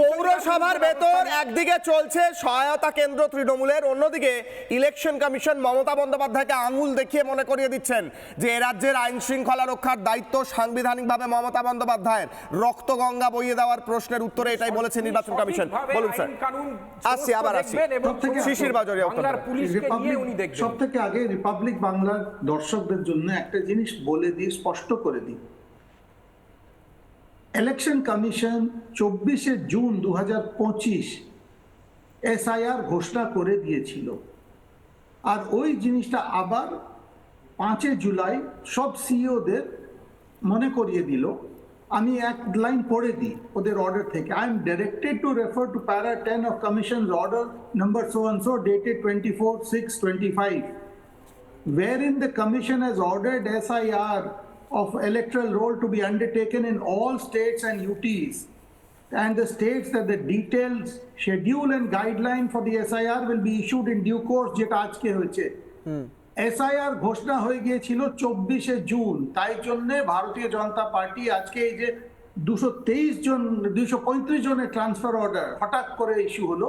পৌরসভার ভেতর একদিকে চলছে সহায়তা কেন্দ্র তৃণমূলের অন্যদিকে ইলেকশন কমিশন মমতা বন্দ্যোপাধ্যায়কে আঙুল দেখিয়ে মনে করিয়ে দিচ্ছেন যে রাজ্যের আইন শৃঙ্খলা রক্ষার দায়িত্ব সাংবিধানিকভাবে মমতা বন্দ্যোপাধ্যায়ের। রক্তগঙ্গা বইয়ে দেওয়ার প্রশ্নের উত্তরে এটাই বলেছে নির্বাচন কমিশন। বলুন স্যার। আসছি, আবার আসছি। শিশির দেখবেন। সব থেকে আগে রিপাবলিক বাংলার দর্শকদের জন্য একটা জিনিস বলে দিই স্পষ্ট করে দিই। ইলেকশন কমিশন চব্বিশে জুন দু হাজার পঁচিশ এসআইআর ঘোষণা করে দিয়েছিল। আর ওই জিনিসটা আবার পাঁচই জুলাই সব সিইওদের মনে করিয়ে দিল। আমি এক লাইন পড়ে দিই ওদের অর্ডার থেকে। I am directed to refer to para ten of commission order number so and so dated twenty four six twenty five wherein the commission has ordered SIR of electoral roll to be undertaken in all states and UTs. And the states that the details, schedule and guideline for the SIR will be issued in due course যেটা আজকে হয়েছে SIR ঘোষণা হয়ে গিয়েছিল চব্বিশে June তাই জন্য ভারতীয় জনতা পার্টি আজকে এই যে দুশো তেইশ জন দুশো পঁয়ত্রিশ জনের ট্রান্সফার অর্ডার হঠাৎ করে ইস্যু হলো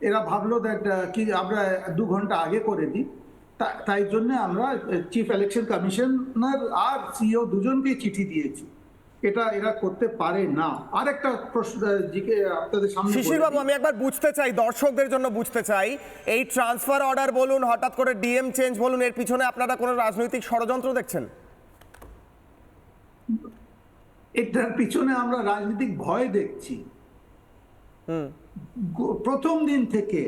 এরা ভাবলো দ্যাট কি আমরা দু ঘণ্টা আগে করে দিই তাই জন্য আমরা চিফ ইলেকশন কমিশনার আর সিও দুজনকে চিঠি দিয়েছি। এটা এরা করতে পারে না। আরেকটা প্রশ্ন জিকে আপনাদের সামনে শিশির বাবু আমি একবার বুঝতে চাই দর্শকদের জন্য বুঝতে চাই এই ট্রান্সফার অর্ডার বলুন হঠাৎ করে ডিএম চেঞ্জ বলুন এর পিছনে আপনারা কোনো রাজনৈতিক ষড়যন্ত্র দেখছেন? এটার পিছনে আমরা রাজনৈতিক ভয় দেখছি। প্রথম দিন থেকে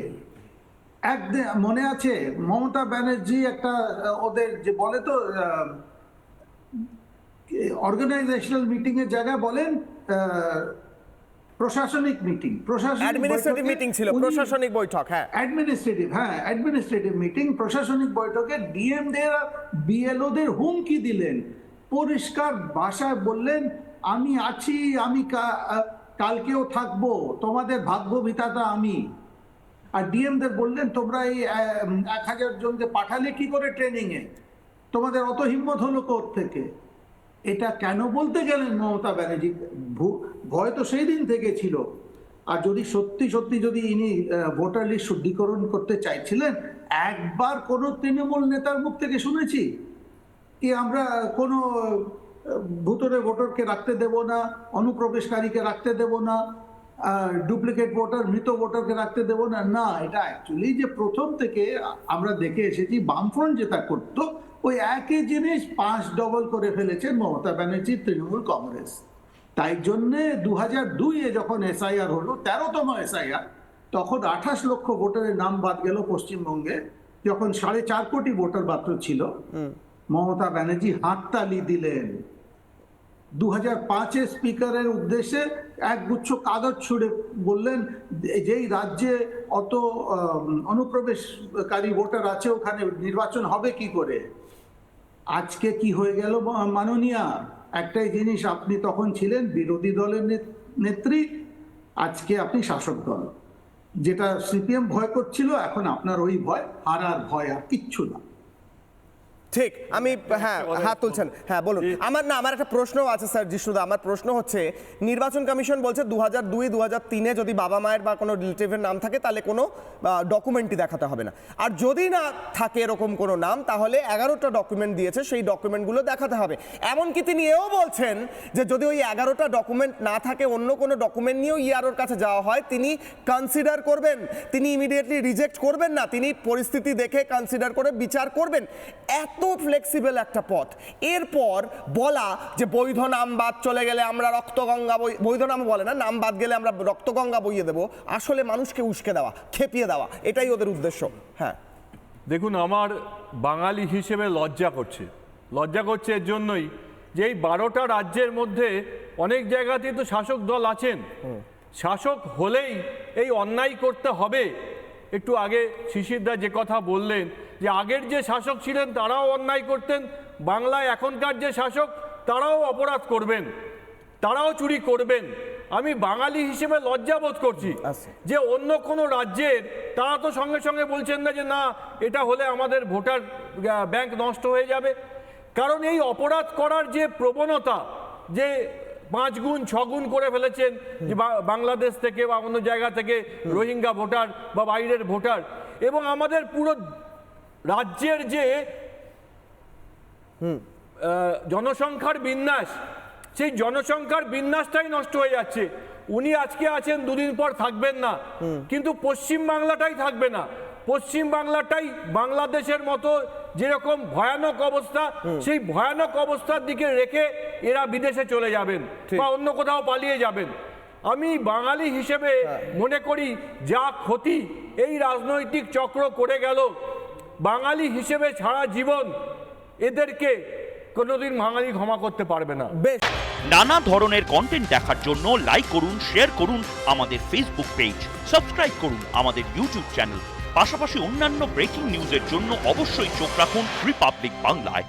একদিন মনে আছে মমতা ব্যানার্জি একটা ওদের যে বলে তো অর্গানাইজেশনাল মিটিং এর জায়গায় বলেন প্রশাসনিক মিটিং প্রশাসনিক অ্যাডমিনিস্ট্রেটিভ মিটিং ছিল প্রশাসনিক বৈঠক হ্যাঁ। অ্যাডমিনিস্ট্রেটিভ হ্যাঁ অ্যাডমিনিস্ট্রেটিভ মিটিং প্রশাসনিক বৈঠকে ডিএম দের বিএলও দের হুমকি দিলেন পরিষ্কার ভাষায় বললেন আমি আছি আমি কালকেও থাকব তোমাদের ভাগ্য বিধাতা আমি। আর ডিএম দের বললেন, তোমরা এই এক হাজার জনকে পাঠালে কি করে ট্রেনিং এ? তোমাদের অত হিম্মত হলো কোর থেকে? এটা কেন বলতে গেলেন মমতা ব্যানার্জি? ভয় তো সেই দিন থেকে ছিল। আর যদি সত্যি সত্যি যদি ইনি ভোটার লিস্ট শুদ্ধিকরণ করতে চাইছিলেন, একবার কোনো তৃণমূল নেতার মুখ থেকে শুনেছি কি আমরা কোনো ভুতরে ভোটারকে রাখতে দেব না, অনুপ্রবেশকারীকে রাখতে দেব না ডুপ্লিকেট ভোটার মৃত ভোটারকে রাখতে দেব না না এটা অ্যাকচুয়ালি যে প্রথম থেকে আমরা দেখে এসেছি বামফ্রন্ট যেটা করতো ওই একই জিনিস পাঁচ ডবল করে ফেলেছেন মমতা ব্যানার্জি তৃণমূল কংগ্রেস। তাই জন্যে দু হাজার দুইয়ে যখন এসআইআর হলো তেরোতম এসআইআর তখন আঠাশ লক্ষ ভোটারের নাম বাদ গেল পশ্চিমবঙ্গে যখন সাড়ে চার কোটি ভোটার মাত্র ছিল। মমতা ব্যানার্জি হাততালি দিলেন। দু হাজার পাঁচে স্পিকারের উদ্দেশ্যে একগুচ্ছ কাগজ ছুড়ে বললেন, যেই রাজ্যে অত অনুপ্রবেশকারী ভোটার আছে, ওখানে নির্বাচন হবে কি করে? আজকে কি হয়ে গেল মাননীয়া? একটাই জিনিস, আপনি তখন ছিলেন বিরোধী দলের নেত- নেত্রী, আজকে আপনি শাসক দল। যেটা সিপিএম ভয় করছিল, এখন আপনার ওই ভয়, হারার ভয় আর কিচ্ছু না। ঠিক আমি হ্যাঁ হাত তুলছেন। হ্যাঁ বলুন। আমার না আমার একটা প্রশ্ন আছে স্যার জিষ্ণুদা আমার প্রশ্ন হচ্ছে নির্বাচন কমিশন বলছে দু হাজার দুই দু হাজার তিনে যদি বাবা মায়ের বা কোনো রিলেটিভের নাম থাকে তাহলে কোনো ডকুমেন্টই দেখাতে হবে না। আর যদি না থাকে এরকম কোনো নাম তাহলে এগারোটা ডকুমেন্ট দিয়েছে সেই ডকুমেন্টগুলো দেখাতে হবে। এমনকি তিনি এও বলছেন যে যদি ওই এগারোটা ডকুমেন্ট না থাকে অন্য কোনো ডকুমেন্ট নিয়েও ইয়ারোর কাছে যাওয়া হয় তিনি কনসিডার করবেন। তিনি ইমিডিয়েটলি রিজেক্ট করবেন না তিনি পরিস্থিতি দেখে কনসিডার করে বিচার করবেন। এত ফ্লেক্সিবল একটা পথ। এরপর বলা যে বৈধ নাম বাদ চলে গেলে আমরা রক্তগঙ্গা বই বৈধ নাম বলে না নাম বাদ গেলে আমরা রক্তগঙ্গা বইয়ে দেবো। আসলে মানুষকে উস্কে দেওয়া খেপিয়ে দেওয়া এটাই ওদের উদ্দেশ্য। হ্যাঁ। দেখুন আমার বাঙালি হিসেবে লজ্জা করছে। লজ্জা করছে এর জন্যই যে এই বারোটা রাজ্যের মধ্যে অনেক জায়গাতেই তো শাসক দল আছেন। শাসক হলেই এই অন্যায় করতে হবে। একটু আগে শিশিরদা যে কথা বললেন যে আগের যে শাসক ছিলেন তারাও অন্যায় করতেন। বাংলায় এখনকার যে শাসক তারাও অপরাধ করবেন। তারাও চুরি করবেন। আমি বাঙালি হিসেবে লজ্জাবোধ করছি। যে অন্য কোনো রাজ্যের তারা তো সঙ্গে সঙ্গে বলছেন না যে না এটা হলে আমাদের ভোটার ব্যাংক নষ্ট হয়ে যাবে। কারণ এই অপরাধ করার যে প্রবণতা যে পাঁচ গুণ ছ গুণ করে ফেলেছেন যে বাংলাদেশ থেকে বা অন্য জায়গা থেকে রোহিঙ্গা ভোটার বা বাইরের ভোটার এবং আমাদের পুরো রাজ্যের যে জনসংখ্যার বিন্যাস সেই জনসংখ্যার বিন্যাসটাই নষ্ট হয়ে যাচ্ছে। উনি আজকে আছেন দুদিন পর থাকবেন না। কিন্তু পশ্চিম বাংলাটাই থাকবে না। পশ্চিম বাংলাটাই বাংলাদেশের মতো যেরকম ভয়ানক অবস্থা সেই ভয়ানক অবস্থার দিকে রেখে এরা বিদেশে চলে যাবেন বা অন্য কোথাও পালিয়ে যাবেন। আমি বাঙালি হিসেবে মনে করি যা ক্ষতি এই রাজনৈতিক চক্র করে গেল বাঙালি হিসেবে সারা জীবন এদেরকে কোনোদিন বাঙালি ক্ষমা করতে পারবে না। বেশ। নানা ধরনের কন্টেন্ট দেখার জন্য লাইক করুন শেয়ার করুন আমাদের ফেসবুক পেজ সাবস্ক্রাইব করুন আমাদের ইউটিউব চ্যানেল পাশাপাশি অন্যান্য ব্রেকিং নিউজের জন্য অবশ্যই চোখ রাখুন রিপাবলিক বাংলায়